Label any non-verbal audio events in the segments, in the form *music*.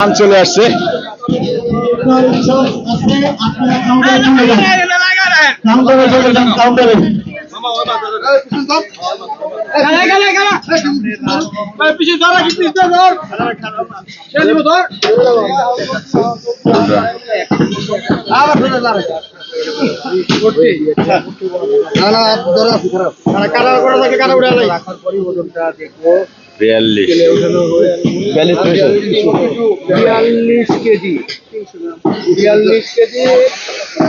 ধান চলে আসছে। কাউন্টারে কেজি। বিয়াল্লিশ কেজি।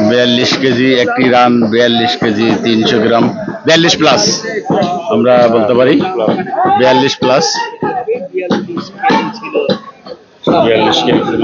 বিয়াল্লিশ কেজি একটি রান বিয়াল্লিশ কেজি তিনশো গ্রাম। বিয়াল্লিশ প্লাস আমরা বলতে পারি। বিয়াল্লিশ প্লাস বিয়াল্লিশ কেজি ছিল।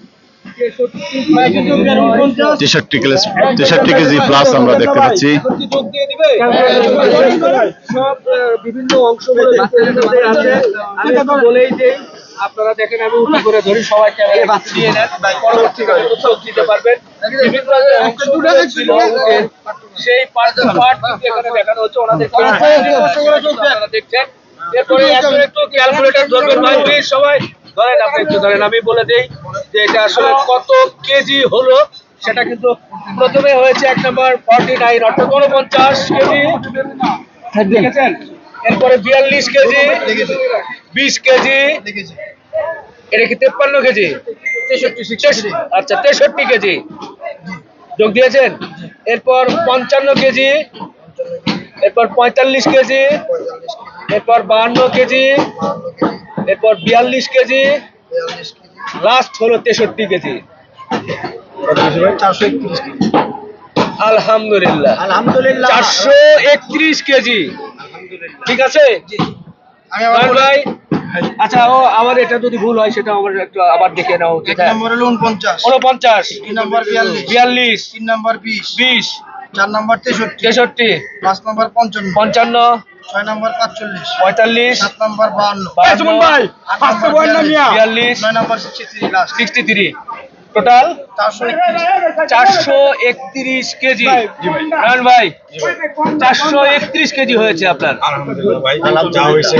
তেষট্টি কেজি তেষট্টি কেজি প্লাস আমরা দেখতে পাচ্ছি। আপনারা দেখেন আমি উঠে করে ধরি সবাই ক্যামেরা বাঁচিয়ে নেন সেই পার্ট দেখানো হচ্ছে একটু ক্যালকুলেটর ধরবেন সবাই। ধরেন আপনি একটু, ধরেন আমি বলে দেই যে এটা আসলে কত কেজি হলো সেটা কিন্তু প্রথমে হয়েছে এক নম্বর ফর্টি নাইন অর্থাৎ উনপঞ্চাশ কেজি। দেখেছেন? এরপরে বিয়াল্লিশ কেজি বিশ কেজি এটা কি তেপ্পান্ন কেজি? আচ্ছা তেষট্টি কেজি। যোগ দিয়েছেন? এরপর পঞ্চান্ন কেজি এরপর পঁয়তাল্লিশ কেজি এরপর বাহান্ন কেজি এরপর বিয়াল্লিশ কেজি লাস্ট হলো তেষট্টি কেজি। আলহামদুলিল্লাহ। আলহামদুলিল্লাহ। চারশো একত্রিশ কেজি। ঠিক আছে? ভাই আচ্ছা ও আমার এটা যদি ভুল হয় সেটা আমার একটু আবার দেখে নাও নম্বর হলো উনপঞ্চাশ। উনপঞ্চাশ। তিন নম্বর বিয়াল্লিশ। বিয়াল্লিশ। তিন নম্বর বিশ। বিশ। চার নম্বর তেষট্টি। তেষট্টি। পাঁচ নম্বর পঞ্চান্ন। পঞ্চান্ন। ছয় নম্বর পাঁচচল্লিশ। পঁয়তাল্লিশ। সাত নম্বর বাহান্ন। নম্বর বিয়াল্লিশ। নয় নম্বর sixty three last sixty three total চারশো একত্রিশ। চারশো একত্রিশ কেজি। রায়ন ভাই চারশো একত্রিশ কেজি হয়েছে আপনার। ভাই যা হয়েছে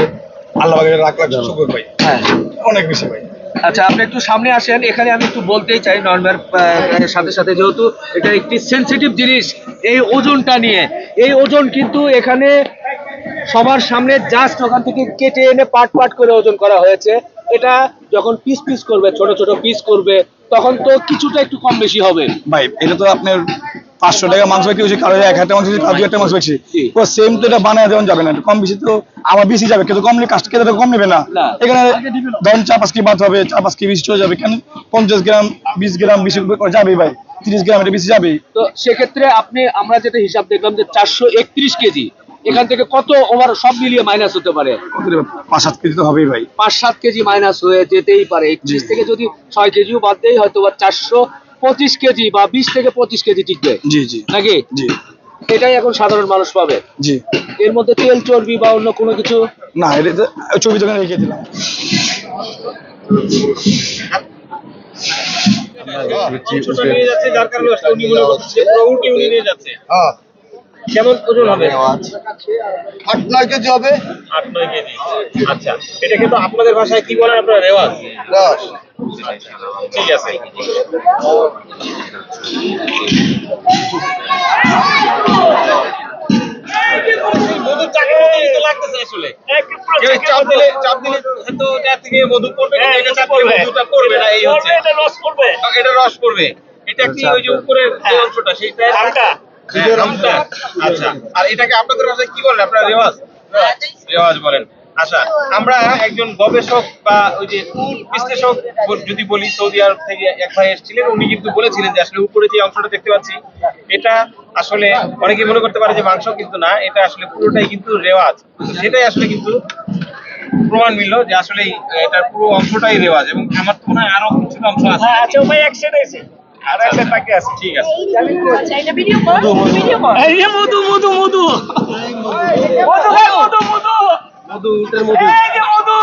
আল্লাহ লাখ শুকুর ভাই। হ্যাঁ। অনেক বেশি ভাই। আচ্ছা আপনি একটু সামনে আসেন। এখানে আমি একটু বলতেই চাই নর্মাল সাথে সাথে যেহেতু এটা একটি সেন্সিটিভ জিনিস, এই ওজনটা নিয়ে। এই ওজন কিন্তু এখানে সবার সামনে জাস্ট ওখান থেকে কেটে এনে পার্ট পার্ট করে ওজন করা হয়েছে। এটা যখন পিস পিস করবে, ছোট ছোট পিস করবে, তখন তো কিছুটা একটু কম বেশি হবে। ভাই, এটা তো আপনার পাঁচশো টাকা মাংস বিক্রি হচ্ছে কারও এক হাজার মাংস কারও একটা মাংস বিক্রি তো সেম তো এটা বানায় দেওয়া যাবে না কম বেশি তো আমার বেশি যাবে কিন্তু কম নিলে কাস্ট খেতে তো কম নেবে না। এখানে ধরেন চার পাঁচ কি বাদ হবে চার পাঁচ কি বেশি চলে যাবে কেন? পঞ্চাশ গ্রাম বিশ গ্রাম বেশি যাবেই ভাই তিরিশ গ্রাম এটা বেশি যাবেই। তো সেক্ষেত্রে আপনি আমরা যেটা হিসাব দেখলাম যে চারশো একত্রিশ কেজি এখান থেকে কত ওভার সব মিলিয়ে মাইনাস হতে পারে? পাঁচ সাত কেজি তো হবেই ভাই। পাঁচ সাত কেজি মাইনাস হয়ে যেতেই পারে একত্রিশ থেকে যদি ছয় কেজিও বাদ দেয় হয়তো বা চারশো পঁচিশ কেজি বা বিশ থেকে পঁচিশ কেজি টিকবে জি জি নাকি জি এটাই এখন সাধারণ মানুষ পাবে জি এর মধ্যে তেল চর্বি বা অন্য কোনো কিছু না এটা তো ছবি দোকানে রেখে দিলাম কেমন ওজন হবে? আট নয় কেজি হবে। আট নয় কেজি। আচ্ছা এটা কিন্তু আপনাদের ভাষায় কি বলেন আপনারা? রেওয়াজ? ঠিক আছে। লাগতেছে আসলে। চাপ দিলে চাপ দিলে তো এটা থেকে মধু পড়বে কিন্তু এটা চাপ দিলে মধুটা পড়বে না এটা রস পড়বে। এটা রস পড়বে। এটা কি ওই যে উপরে অংশটা সেইটা? আচ্ছা আর এটাকে আপনাদের ভাষায় কি বলেন আপনারা রেওয়াজ? রেওয়াজ বলেন। আচ্ছা আমরা একজন গবেষক বা ওই যে উট বিশ্লেষক যদি বলি সৌদি আরব থেকে এক ভাই এসেছিলেন উনি কিন্তু বলেছিলেন যে আসলে উপরে যে অংশটা দেখতে পাচ্ছি এটা আসলে অনেকে মনে করতে পারে যে মাংস কিন্তু না এটা আসলে পুরোটাই কিন্তু রেওয়াজ। সেটাই আসলে কিন্তু প্রমাণ মিললো যে আসলে এটার পুরো অংশটাই রেওয়াজ এবং আমার তো মনে হয় আরও কিছু অংশ আছে। আচ্ছা ভাই এক এক সেট আছে ঠিক আছে। চাইনা ভিডিও কর ভিডিও কর এই যে মধু মধু মধু। মধু ভাই মধু। মধু মধু। উটের মধু। এই যে মধু।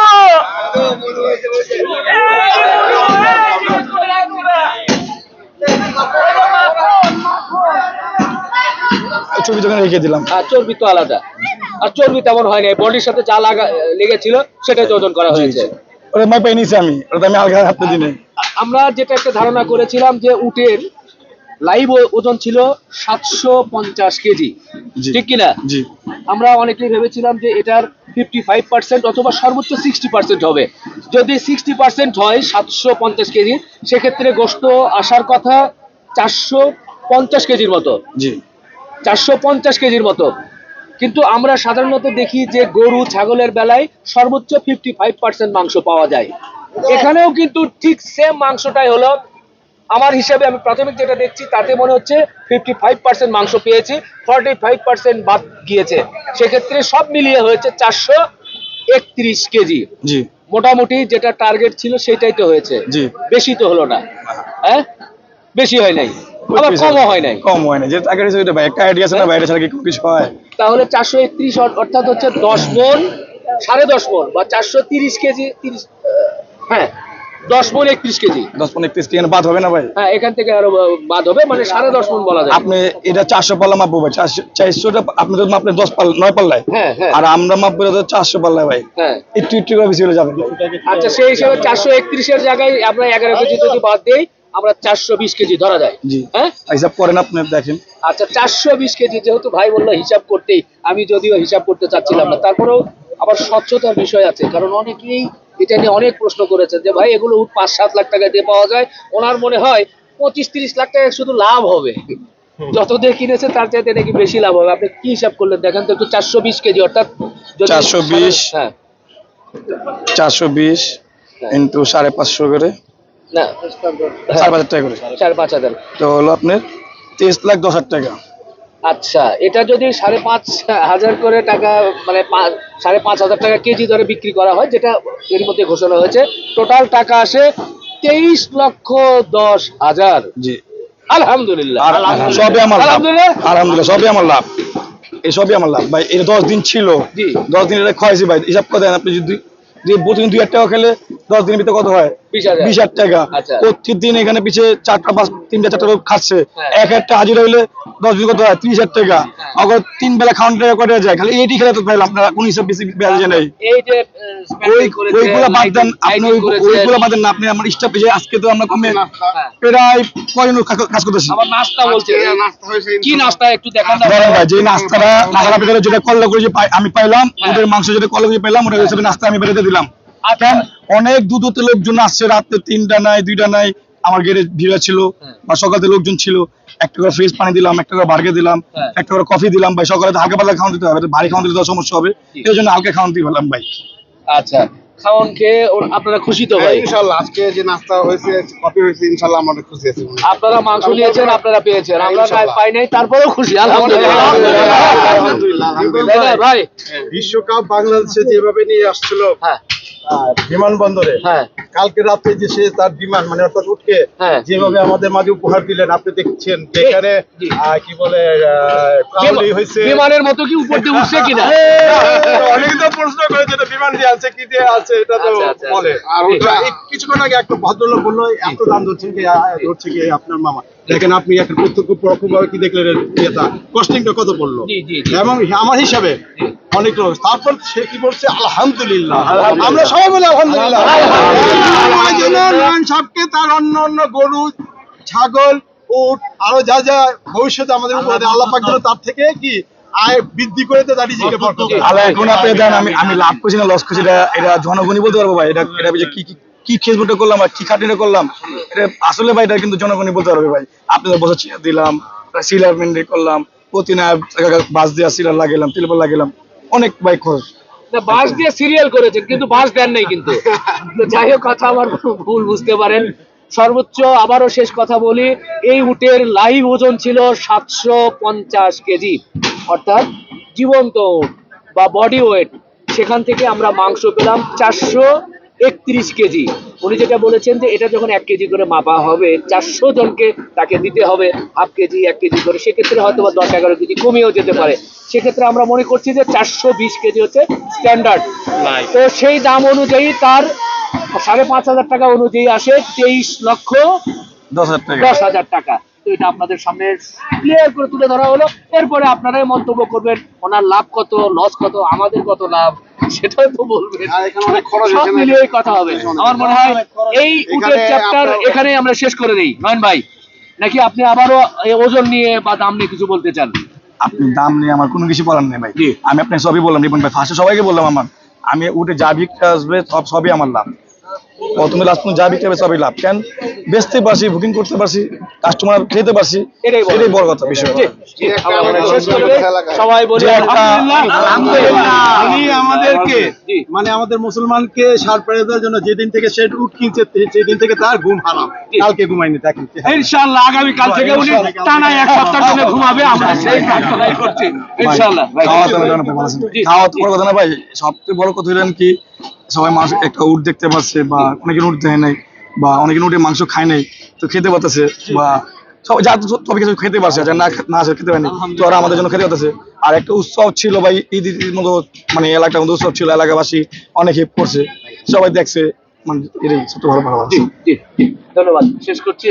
ছবি দোকানে রেখে দিলাম। আর চর্বি তো আলাদা। আর চর্বি তেমন হয় না বডির সাথে যা লাগা লেগেছিল সেটাই তো ওজন করা হয়েছে। ওটা মাই পাই নিছি আমি। ওটা আমি আলগা হাতে দিনে আমরা যেটা একটা ধারণা করেছিলাম যে উটের লাইভ ওজন ছিল সাতশো পঞ্চাশ কেজি। ঠিক কিনা? আমরা অনেকেই ভেবেছিলাম যে এটার ফিফটি ফাইভ পার্সেন্ট অথবা সর্বোচ্চ সিক্সটি পার্সেন্ট হবে। যদি সিক্সটি পার্সেন্ট হয় সাতশো পঞ্চাশ কেজি সেক্ষেত্রে গোস্ত আসার কথা চারশো পঞ্চাশ কেজির মতো। জি। চারশো পঞ্চাশ কেজির মতো। কিন্তু আমরা সাধারণত দেখি যে গরু ছাগলের বেলায় সর্বোচ্চ ফিফটি ফাইভ পার্সেন্ট মাংস পাওয়া যায়। এখানেও কিন্তু ঠিক সেম মাংসটাই হলো। আমার হিসাবে আমি প্রাথমিক যেটা দেখছি তাতে মনে হচ্ছে ফিফটি ফাইভ পার্সেন্ট মাংস পেয়েছি ফর্টি ফাইভ পার্সেন্ট বাদ গিয়েছে। সেক্ষেত্রে সব মিলিয়ে হয়েছে চারশো একত্রিশ কেজি। জি। মোটামুটি যেটা টার্গেট ছিল সেটাই তো হয়েছে। জি। বেশি তো হলো না। হ্যাঁ? বেশি হয় নাই। আবার কমও হয় নাই। কম হয় না যে আগে ওইটা ভাই একটা আইডিয়া আছে না বাইরে ছাড়া কি কিছু হয়? তাহলে চারশো একত্রিশ অর্থাৎ হচ্ছে দশ মন সাড়ে দশ মন বা চারশো তিরিশ কেজি তিরিশ হ্যাঁ দশ মন একত্রিশ কেজি। দশ পনেরো একত্রিশ কেজি বাদ হবে না ভাই? হ্যাঁ এখান থেকে আরও বাদ হবে মানে সাড়ে দশ মন বলা যায়। আপনি এটা চারশো পাল্লা মাপবো ভাই চারশোটা আপনি তো মাপলেন দশ পাল্লা নয় পাল্লায়। আর আমরা মাপবো তো চারশো পাল্লায় ভাই। একটু একটু করে বেশি হলে যাবে। আচ্ছা সেই হিসেবে চারশো একত্রিশের জায়গায় আমরা এগারো কেজি যদি বাদ দিই আমরা চারশো বিশ কেজি ধরা যায়। জি। হ্যাঁ? হিসাব করেন আপনি দেখেন। আচ্ছা চারশো বিশ কেজি যেহেতু ভাই বলল হিসাব করতেই আমি যদিও হিসাব করতে চাচ্ছিলাম না। তারপরেও আবার স্বচ্ছতার বিষয় আছে কারণ অনেকেই এটা নিয়ে অনেক প্রশ্ন করেছেন যে ভাই এগুলো উট পাঁচ সাত লাখ টাকা দিয়ে পাওয়া যায়। ওনার মনে হয় পঁচিশ তিরিশ লাখ টাকা শুধু লাভ হবে। যত দিয়ে কিনেছে তার চাইতে নাকি বেশি লাভ হবে। আপনি কি হিসাব করলেন? দেখেন তো একটু চারশো বিশ কেজি অর্থাৎ চারশো বিশ। হ্যাঁ। চারশো বিশ ইন্টু সাড়ে পাঁচশো করে। না। চার হাজার টাকা করে। চার পাঁচ হাজার। তো হলো আপনার তেইশ লাখ দশ হাজার টাকা। আচ্ছা এটা যদি সাড়ে পাঁচ হাজার করে টাকা মানে সাড়ে পাঁচ হাজার টাকা কেজি দরে বিক্রি করা হয় যেটা এর মধ্যে ঘোষণা হয়েছে টোটাল টাকা আসে তেইশ লক্ষ দশ হাজার। জি। আলহামদুলিল্লাহ। সবই আমার লাভ। আলহামদুলিল্লাহ। আলহামদুলিল্লাহ সবই আমার লাভ। এই সবই আমার লাভ। ভাই এটা দশ দিন ছিল। দশ দিন এটা খাওয়াইছি ভাই। হিসাব করে দেন আপনি যদি যদি প্রতিদিন দুই হাজার টাকা খেলে দশ দিনের ভিতরে কত হয়? বিশ হাজার। টাকা। আচ্ছা। প্রত্যেকদিন এখানে পিছে চারটা পাঁচ তিনটা চারটা লোক খাচ্ছে। হ্যাঁ। এক হাজার টাকা হাজিরা হইলে দশ দিন কত হয়? ত্রিশ হাজার টাকা। আবার তিন বেলা খাওয়ান টাকা করে যায়? খালি এইটি খেলে তো পাইলাম আপনারা কোন হিসাব বেশি বেড়ে নেই। এই যে ওই ওইগুলো বাদ দেন আপনি ওইগুলো বাদ দেন না আপনি আমার স্টাফ আজকে তো আমরা কমে প্রায় কয়জন কাজ- কাজ করতেছি। নাস্তা বলছে। কি নাস্তা। একটু দেখান ধরেন ভাই যে নাস্তাটা নাস্তাটা ভিতরে যেটা কল্লা করে যে আমি পাইলাম হ্যাঁ। ওদের মাংস যেটা কল্লা করে পাইলাম ওটা হিসেবে নাস্তা আমি বেরোতে দিলাম। আচ্ছা অনেক দূর থেকে লোকজন আসছে রাতে তিনটা নাই দুইটা নাই আমার গেটে ভিড় ছিল। বা সকালে লোকজন ছিল একটা করে ফ্রিজ পানি দিলাম একটা করে বার্গে দিলাম হ্যাঁ। একটা করে কফি দিলাম ভাই সকালে হালকা পাতলা খাওয়ান দিতে হবে ভারী খাওয়ান দিলে তো সমস্যা হবে এই জন্য হালকা খাওয়ান দিয়ে পেলাম ভাই। আচ্ছা খাওয়ান খেয়ে আপনারা খুশি তো ভাই? ইনশাল্লাহ আজকে যে নাস্তা হয়েছে কফি হয়েছে ইনশাল্লাহ আমরা খুশি আছি। আপনারা মাংস নিয়েছেন আপনারা পেয়েছেন আমরা পাই নাই তারপরেও খুশি আলহামদুলিল্লাহ। আলহামদুলিল্লাহ তাই না ভাই? বিশ্বকাপ বাংলাদেশে যেভাবে নিয়ে আসছিল হ্যাঁ। বিমানবন্দরে? হ্যাঁ। কালকে রাতে যে সে তার বিমান মানে অর্থাৎ উঠকে হ্যাঁ। যেভাবে আমাদের মাঝে উপহার দিলেন আপনি দেখছেন যেখানে আহ, কি বলে হয়েছে। বিমানের মতো কি উপর দিয়ে উঠছে কিনা? *laughs* অনেকে তো প্রশ্ন করে যেটা বিমান দিয়ে আছে কি দিয়ে আছে এটা তো আচ্ছা, আচ্ছা, বলে। আচ্ছা। আর কিছুক্ষণ আগে একটা ভদ্রলোক বলল এত দাম ধরছেন কি ধরছে কি আপনার মামা? দেখেন আপনি একটা প্রত্যক্ষ পরোক্ষভাবে কি দেখলেন ইয়েটা? কস্টিংটা কত জি। এবং আমার হিসাবে অনেক লোক তারপর সে কি বলছে? আলহামদুলিল্লাহ। আমরা সবাই বলি আলহামদুলিল্লাহ। সাহেবকে তার অন্য অন্য গরু ছাগল উট আরও যা যা ভবিষ্যতে আমাদের উপরে আল্লাহ পাক তার থেকে কি আয় বৃদ্ধি করে তো দাঁড়িয়ে। আল্লাহ এখন আপনি দেন আমি আমি লাভ করছি না লস করছি এটা এটা জনগণই বলতে পারব ভাই এটা এটা কি কি- কি খেসবুটে করলাম আর কি খাটিনে করলাম আসলে ভাই, এটা কিন্তু জনগণই বলতে পারবে ভাই। আপনাদের বছর চেয়ার দিলাম সিলার মেন্ডে করলাম প্রতি বাস দেওয়া সিলার লাগালাম তিলবার লাগালাম, অনেক ভাই খরচ। বাস দিয়ে সিরিয়াল করেছেন, কিন্তু বাস দেন নাই কিন্তু। যাই হোক, কথা আমার ভুল বুঝতে পারেন। সর্বোচ্চ আবারও শেষ কথা বলি, এই উটের লাইভ ওজন ছিল সাতশো পঞ্চাশ কেজি। অর্থাৎ জীবন্ত বা বডি ওয়েট সেখান থেকে আমরা মাংস পেলাম চারশো একত্রিশ কেজি। উনি যেটা বলেছেন যে এটা যখন এক কেজি করে মাপা হবে চারশো জনকে তাকে দিতে হবে হাফ কেজি এক কেজি করে। সেক্ষেত্রে হয়তো বা দশ এগারো কেজি কমেও যেতে পারে। সেক্ষেত্রে আমরা মনে করছি যে চারশো বিশ কেজি হচ্ছে স্ট্যান্ডার্ড তো সেই দাম অনুযায়ী তার সাড়ে পাঁচ হাজার টাকা অনুযায়ী আসে তেইশ লক্ষ দশ হাজার টাকা। দশ হাজার টাকা। তো এটা আপনাদের সামনে ক্লিয়ার করে তুলে ধরা হলো। এরপরে আপনারাই মন্তব্য করবেন ওনার লাভ কত লস কত আমাদের কত লাভ সেটাও তো বলবেন। সব মিলিয়ে কথা হবে। আমার মনে হয় এই উটের চ্যাপ্টার এখানেই আমরা শেষ করে দিই। নয়ন ভাই নাকি আপনি আবারও ওজন নিয়ে বা দাম নিয়ে কিছু বলতে চান? আপনি দাম নিয়ে আমার কোনো কিছু বলার নেই ভাই। আমি আপনাকে সবই বললাম রিপন ভাই। ফার্স্টে সবাইকে বললাম আমার। আমি উঠে যা বিক্রি আসবে সব সবই আমার লাভ। প্রথমে লাস্ট পর্যন্ত যা বিক্রি হবে সবই লাভ। কেন? বেচতে পারছি বুকিং করতে পারছি কাস্টমার খেতে পারছি এটাই বড়। কথা বিষয়। দিই। সবাই বলি উনি আমাদেরকে মানে আমাদের মুসলমানকে সারপ্রাইজ দেওয়ার জন্য যেদিন থেকে সে উট কিনছে সেদিন থেকে তার ঘুম হারাম। কালকে ঘুমাইনি দেখেন। ইনশাআল্লাহ আগামী কাল থেকে উনি টানা এক সপ্তাহ জন্য ঘুমাবে আমরা সেই প্রার্থনাই করছি। ইনশাআল্লাহ খাওয়া তো কথা না ভাই সবচেয়ে বড় কথা হলেন কি সবাই মাংস একটা উট দেখতে পাচ্ছে বা অনেকে উট দেয় নাই বা অনেকে উঠে মাংস খায় নাই, তো খেতে পারতেছে বা সবাই যা তবে কিছু খেতে পারছে যারা না না আসে খেতে পারেনি। তো ওরা আমাদের জন্য খেতে পারতেছে। আর একটা উৎসব ছিল ভাই, ঈদ ঈদের মতো মানে এলাকার মধ্যে উৎসব ছিল, এলাকাবাসী অনেক করছে। সবাই দেখছে মানে এটাই সবচেয়ে ভালো ভালো। ধন্যবাদ। শেষ করছি।